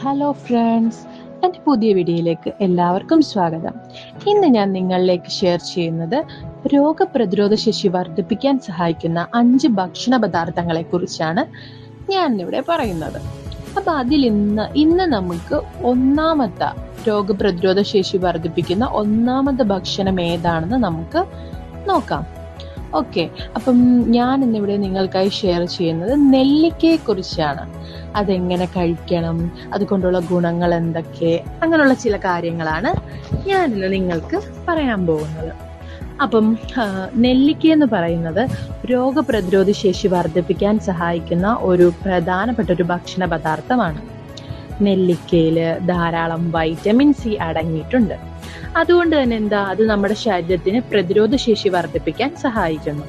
Hello friends എന്റെ പുതിയ വീഡിയോയിലേക്ക് എല്ലാവർക്കും സ്വാഗതം. ഇന്ന് ഞാൻ നിങ്ങളിലേക്ക് ഷെയർ ചെയ്യുന്നത് രോഗപ്രതിരോധ ശേഷി വർദ്ധിപ്പിക്കാൻ സഹായിക്കുന്ന അഞ്ച് ഭക്ഷണ പദാർത്ഥങ്ങളെ കുറിച്ചാണ് ഞാൻ ഇവിടെ പറയുന്നത്. അപ്പൊ അതിൽ ഇന്ന് ഇന്ന് നമുക്ക് ഒന്നാമത്തെ രോഗപ്രതിരോധ ശേഷി വർദ്ധിപ്പിക്കുന്ന ഒന്നാമത്തെ ഭക്ഷണം ഏതാണെന്ന് നമുക്ക് നോക്കാം. ഓക്കെ അപ്പം ഞാൻ ഇന്നിവിടെ നിങ്ങൾക്കായി ഷെയർ ചെയ്യുന്നത് നെല്ലിക്കയെ കുറിച്ചാണ് അതെങ്ങനെ കഴിക്കണം? അതുകൊണ്ടുള്ള ഗുണങ്ങൾ എന്തൊക്കെ? അങ്ങനെയുള്ള ചില കാര്യങ്ങളാണ് ഞാൻ ഇന്ന് നിങ്ങൾക്ക് പറയാൻ പോകുന്നത്. അപ്പം നെല്ലിക്ക എന്ന് പറയുന്നത് രോഗപ്രതിരോധ ശേഷി വർദ്ധിപ്പിക്കാൻ സഹായിക്കുന്ന ഒരു പ്രധാനപ്പെട്ട ഒരു ഭക്ഷണ പദാർത്ഥമാണ്. നെല്ലിക്കയിൽ ധാരാളം വൈറ്റമിൻ സി അടങ്ങിയിട്ടുണ്ട്. അതുകൊണ്ട് തന്നെ എന്താ അത് നമ്മുടെ ശരീരത്തിന് പ്രതിരോധ ശേഷി വർദ്ധിപ്പിക്കാൻ സഹായിക്കുന്നു.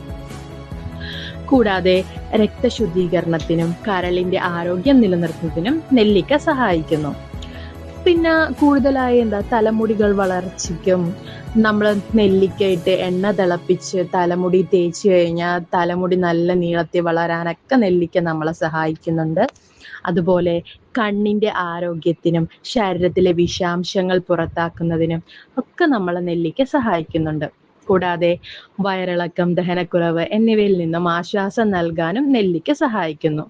കൂടാതെ രക്തശുദ്ധീകരണത്തിനും കരളിന്റെ ആരോഗ്യം നിലനിർത്തുന്നതിനും നെല്ലിക്ക സഹായിക്കുന്നു. പിന്നെ കൂടുതലായി എന്താ തലമുടികൾ വളർച്ചയ്ക്കും നമ്മൾ നെല്ലിക്കയിട്ട് എണ്ണ തിളപ്പിച്ച് തലമുടി തേച്ച് കഴിഞ്ഞാൽ തലമുടി നല്ല നീളത്തിൽ വളരാനൊക്കെ നെല്ലിക്ക നമ്മളെ സഹായിക്കുന്നുണ്ട്. അതുപോലെ കണ്ണിന്റെ ആരോഗ്യത്തിനും ശരീരത്തിലെ വിഷാംശങ്ങൾ പുറത്താക്കുന്നതിനും ഒക്കെ നമ്മളെ നെല്ലിക്ക സഹായിക്കുന്നുണ്ട്. കൂടാതെ വയറിളക്കം ദഹനക്കുറവ് എന്നിവയിൽ നിന്നും ആശ്വാസം നൽകാനും നെല്ലിക്ക സഹായിക്കുന്നു.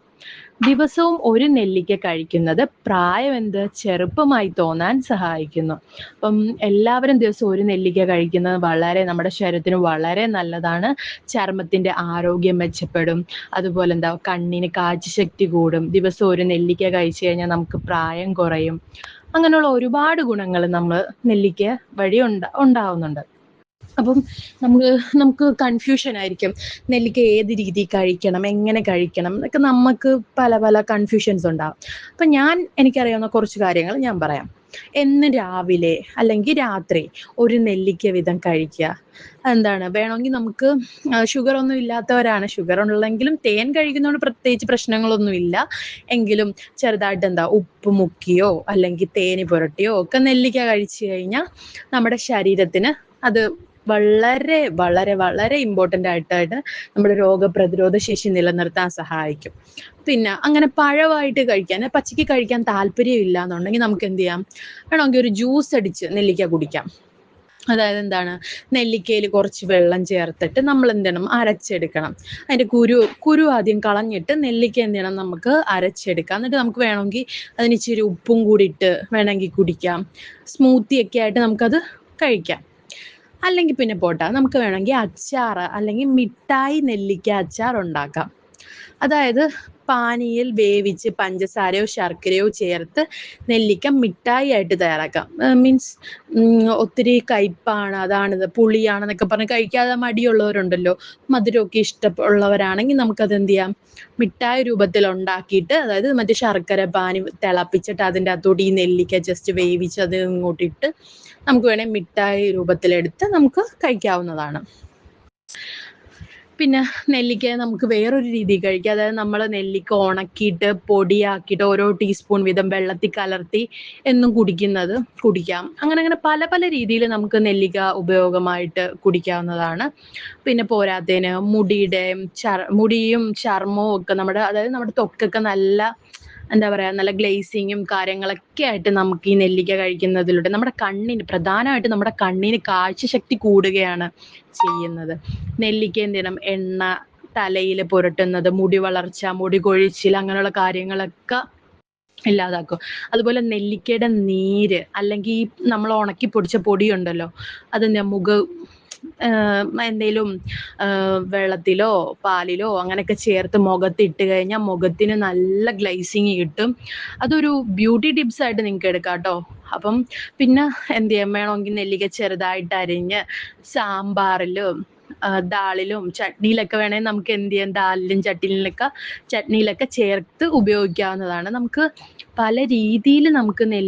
ദിവസവും ഒരു നെല്ലിക്ക കഴിക്കുന്നത് പ്രായം എന്ത് ചെറുപ്പമായി തോന്നാൻ സഹായിക്കുന്നു. അപ്പം എല്ലാവരും ദിവസം ഒരു നെല്ലിക്ക കഴിക്കുന്നത് വളരെ നമ്മുടെ ശരീരത്തിന് വളരെ നല്ലതാണ്. ചർമ്മത്തിന്റെ ആരോഗ്യം മെച്ചപ്പെടും. അതുപോലെ എന്താ കണ്ണിന് കാഴ്ചശക്തി കൂടും. ദിവസം ഒരു നെല്ലിക്ക കഴിച്ചു കഴിഞ്ഞാൽ നമുക്ക് പ്രായം കുറയും. അങ്ങനെയുള്ള ഒരുപാട് ഗുണങ്ങൾ നമ്മൾ നെല്ലിക്ക വഴി ഉണ്ടാ ഉണ്ടാവുന്നുണ്ട്. അപ്പം നമുക്ക് നമുക്ക് കൺഫ്യൂഷൻ ആയിരിക്കും. നെല്ലിക്ക ഏത് രീതിയിൽ കഴിക്കണം എങ്ങനെ കഴിക്കണം എന്നൊക്കെ നമുക്ക് പല പല കൺഫ്യൂഷൻസ് ഉണ്ടാവും. അപ്പം ഞാൻ എനിക്കറിയാവുന്ന കുറച്ച് കാര്യങ്ങൾ ഞാൻ പറയാം. എന്ന് രാവിലെ അല്ലെങ്കിൽ രാത്രി ഒരു നെല്ലിക്ക വിധം കഴിക്കുക. എന്താണ്? വേണമെങ്കിൽ നമുക്ക് ഷുഗർ ഒന്നും ഇല്ലാത്തവരാണ്. ഷുഗർ ഉള്ളെങ്കിലും തേൻ കഴിക്കുന്നതുകൊണ്ട് പ്രത്യേകിച്ച് പ്രശ്നങ്ങളൊന്നും ഇല്ല. എങ്കിലും ചെറുതായിട്ട് എന്താ ഉപ്പ് മുക്കിയോ അല്ലെങ്കിൽ തേന് പുരട്ടിയോ ഒക്കെ നെല്ലിക്ക കഴിച്ചു കഴിഞ്ഞാൽ നമ്മുടെ ശരീരത്തിന് അത് വളരെ വളരെ വളരെ ഇമ്പോർട്ടന്റ് ആയിട്ടായിട്ട് നമ്മുടെ രോഗപ്രതിരോധ ശേഷി നിലനിർത്താൻ സഹായിക്കും. പിന്നെ അങ്ങനെ പഴമായിട്ട് കഴിക്കാൻ പച്ചയ്ക്ക് കഴിക്കാൻ താല്പര്യമില്ല എന്നുണ്ടെങ്കിൽ നമുക്ക് എന്ത് ചെയ്യാം? വേണമെങ്കിൽ ഒരു ജ്യൂസ് അടിച്ച് നെല്ലിക്ക കുടിക്കാം. അതായത് എന്താണ്? നെല്ലിക്കയിൽ കുറച്ച് വെള്ളം ചേർത്തിട്ട് നമ്മൾ എന്ത് ചെയ്യണം? അരച്ചെടുക്കണം. അതിന്റെ കുരു കുരു ആദ്യം കളഞ്ഞിട്ട് നെല്ലിക്ക എന്ത് ചെയ്യണം? നമുക്ക് അരച്ചെടുക്കാം. എന്നിട്ട് നമുക്ക് വേണമെങ്കിൽ അതിന് ഇച്ചിരി ഉപ്പും കൂടി ഇട്ട് വേണമെങ്കിൽ കുടിക്കാം. സ്മൂത്തി ഒക്കെ ആയിട്ട് നമുക്കത് കഴിക്കാം. അല്ലെങ്കിൽ പിന്നെ പോട്ടെ നമുക്ക് വേണമെങ്കിൽ അച്ചാർ അല്ലെങ്കിൽ മിഠായി നെല്ലിക്ക അച്ചാർ ഉണ്ടാക്കാം അതായത് പാനിയിൽ വേവിച്ച് പഞ്ചസാരയോ ശർക്കരയോ ചേർത്ത് നെല്ലിക്ക മിഠായി ആയിട്ട് തയ്യാറാക്കാം മീൻസ് ഒത്തിരി കയ്പാണ് അതാണിത് പുളിയാണെന്നൊക്കെ പറഞ്ഞ് കഴിക്കാതെ മടിയുള്ളവരുണ്ടല്ലോ. മധുരമൊക്കെ ഇഷ്ടമുള്ളവരാണെങ്കിൽ നമുക്കത് എന്ത് ചെയ്യാം? മിഠായി രൂപത്തിൽ ഉണ്ടാക്കിയിട്ട് അതായത് മറ്റേ ശർക്കര പാനി തിളപ്പിച്ചിട്ട് അതിന്റെ അകത്തോട്ട് ഈ നെല്ലിക്ക ജസ്റ്റ് വേവിച്ച് അത് ഇങ്ങോട്ടിട്ട് നമുക്ക് വേണേൽ മിഠായി രൂപത്തിലെടുത്ത് നമുക്ക് കഴിക്കാവുന്നതാണ്. പിന്നെ നെല്ലിക്ക നമുക്ക് വേറൊരു രീതി കഴിക്കാം. അതായത് നമ്മൾ നെല്ലിക്ക ഉണക്കിയിട്ട് പൊടിയാക്കിയിട്ട് ഓരോ ടീസ്പൂൺ വീതം വെള്ളത്തിൽ കലർത്തി എന്നും കുടിക്കുന്നത് കുടിക്കാം. അങ്ങനെ അങ്ങനെ പല പല രീതിയിൽ നമുക്ക് നെല്ലിക്ക ഉപയോഗമായിട്ട് കുടിക്കാവുന്നതാണ്. പിന്നെ പോരാത്തതിന് മുടിയുടെ ചർ മുടിയും ചർമ്മവും ഒക്കെ നമ്മുടെ അതായത് നമ്മുടെ ത്വക്കൊക്കെ നല്ല എന്താ പറയാ നല്ല ഗ്ലേസിങ്ങും കാര്യങ്ങളൊക്കെ ആയിട്ട് നമുക്ക് ഈ നെല്ലിക്ക കഴിക്കുന്നതിലൂടെ നമ്മുടെ കണ്ണിന് പ്രധാനമായിട്ട് നമ്മുടെ കണ്ണിന് കാഴ്ചശക്തി കൂടുകയാണ് ചെയ്യുന്നത്. നെല്ലിക്ക എന്ത് ചെയ്യണം? എണ്ണ തലയിൽ പുരട്ടുന്നത് മുടി വളർച്ച മുടി കൊഴിച്ചിൽ അങ്ങനെയുള്ള കാര്യങ്ങളൊക്കെ ഇല്ലാതാക്കും. അതുപോലെ നെല്ലിക്കയുടെ നീര് അല്ലെങ്കിൽ ഈ നമ്മൾ ഉണക്കി പൊടിച്ച പൊടിയുണ്ടല്ലോ അത് മുഖ എന്തെങ്കിലും വെള്ളത്തിലോ പാലിലോ അങ്ങനെയൊക്കെ ചേർത്ത് മുഖത്ത് ഇട്ട് കഴിഞ്ഞാൽ മുഖത്തിന് നല്ല ഗ്ലൈസിങ് കിട്ടും. അതൊരു ബ്യൂട്ടി ടിപ്സ് ആയിട്ട് നിങ്ങൾക്ക് എടുക്കാം കേട്ടോ. അപ്പം പിന്നെ എന്ത് ചെയ്യാൻ വേണമെങ്കിൽ നെല്ലിക്ക ചെറുതായിട്ട് അരിഞ്ഞ് സാമ്പാറിലും ദാളിലും ചട്നിയിലൊക്കെ വേണമെങ്കിൽ നമുക്ക് എന്ത് ചെയ്യാം? ദാലിലും ചട്നിയിലൊക്കെ ചട്നിയിലൊക്കെ ചേർത്ത് ഉപയോഗിക്കാവുന്നതാണ്. നമുക്ക് പല രീതിയിൽ നമുക്ക് നെല്ലി